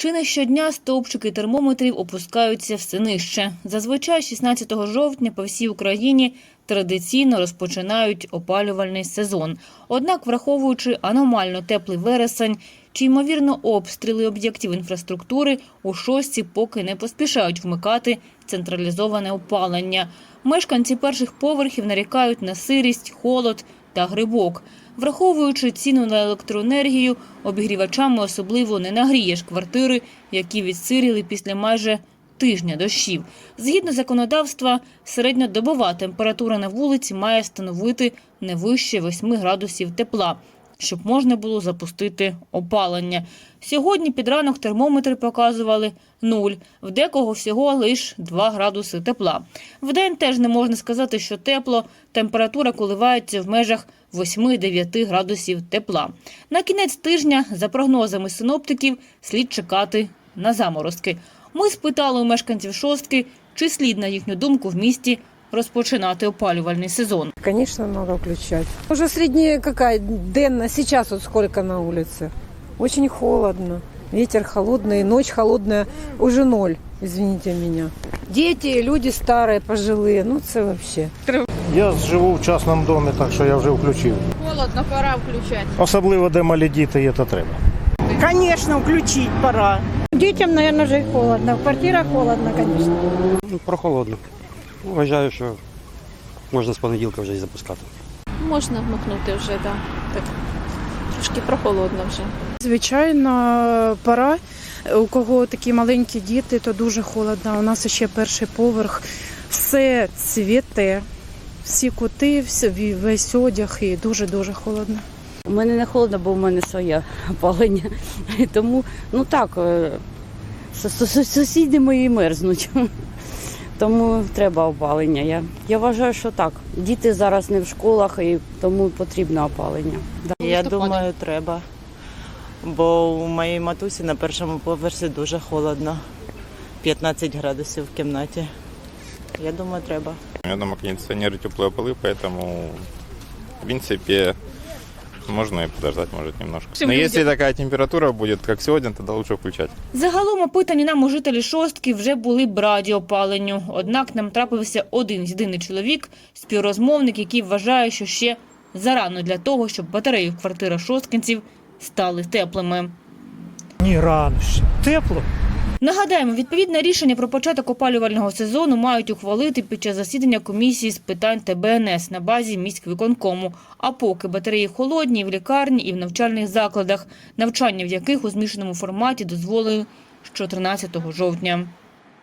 Чи не щодня стовпчики термометрів опускаються все нижче. Зазвичай 16 жовтня по всій Україні традиційно розпочинають опалювальний сезон. Однак, враховуючи аномально теплий вересень чи ймовірно обстріли об'єктів інфраструктури, у шостці поки не поспішають вмикати централізоване опалення. Мешканці перших поверхів нарікають на сирість, холод та грибок. Враховуючи ціну на електроенергію, обігрівачами особливо не нагрієш квартири, які відсиріли після майже тижня дощів. Згідно законодавства, середньодобова температура на вулиці має становити не вище 8 градусів тепла, щоб можна було запустити опалення. Сьогодні під ранок термометри показували 0, в декого всього лише 2 градуси тепла. Вдень теж не можна сказати, що тепло, температура коливається в межах 8-9 градусів тепла. На кінець тижня, за прогнозами синоптиків, слід чекати на заморозки. Ми спитали у мешканців шостки, чи слід, на їхню думку, в місті розпочинати опалювальний сезон. Конечно, надо включать. Уже средняя какая денно, сейчас вот сколько на улице. Очень холодно. Ветер холодный, ночь холодная, уже ноль, извините меня. Дети, люди старые, пожилые, ну це вообще. Я живу в частному домі, так що я вже включив. Холодно, пора включати. Особливо, де малі діти, є, то треба. Конечно, включить пора. Детям, наверное, же и холодно. В квартирах холодно, конечно. Ну, Прохолодно. Вважаю, що можна з понеділка вже і запускати. Можна вмикнути вже, так. так. Трошки прохолодно вже. Звичайно, пора. У кого такі маленькі діти, то дуже холодно. У нас ще перший поверх. Все цвіте, всі кути, всі- весь одяг і дуже-дуже холодно. У мене не холодно, бо в мене своє опалення. Тому, ну так, е, сус- сус- сусіди мої мерзнуть. Тому треба опалення. Я, я вважаю, що так. Діти зараз не в школах і тому потрібно опалення. Да. Я думаю, треба. Бо у моїй матусі на першому поверсі дуже холодно. 15 градусів в кімнаті. Я думаю, треба. У меня дома кондиционеры, теплые полы, поэтому, в принципе, можно и подождать, может, немножко. Но если такая температура будет, как сегодня, тогда лучше включать. Загалом опитані нам у жителі шостки вже були б раді опаленню. Однак нам трапився один єдиний чоловік, співрозмовник, який вважає, що ще зарано для того, щоб батареї в квартирах шосткинців стали теплими. Ні, рано ще. Тепло. Нагадаємо, відповідне рішення про початок опалювального сезону мають ухвалити під час засідання комісії з питань ТБНС на базі міськвиконкому. А поки батареї холодні в лікарні, і в навчальних закладах, навчання в яких у змішаному форматі дозволили з 14 жовтня.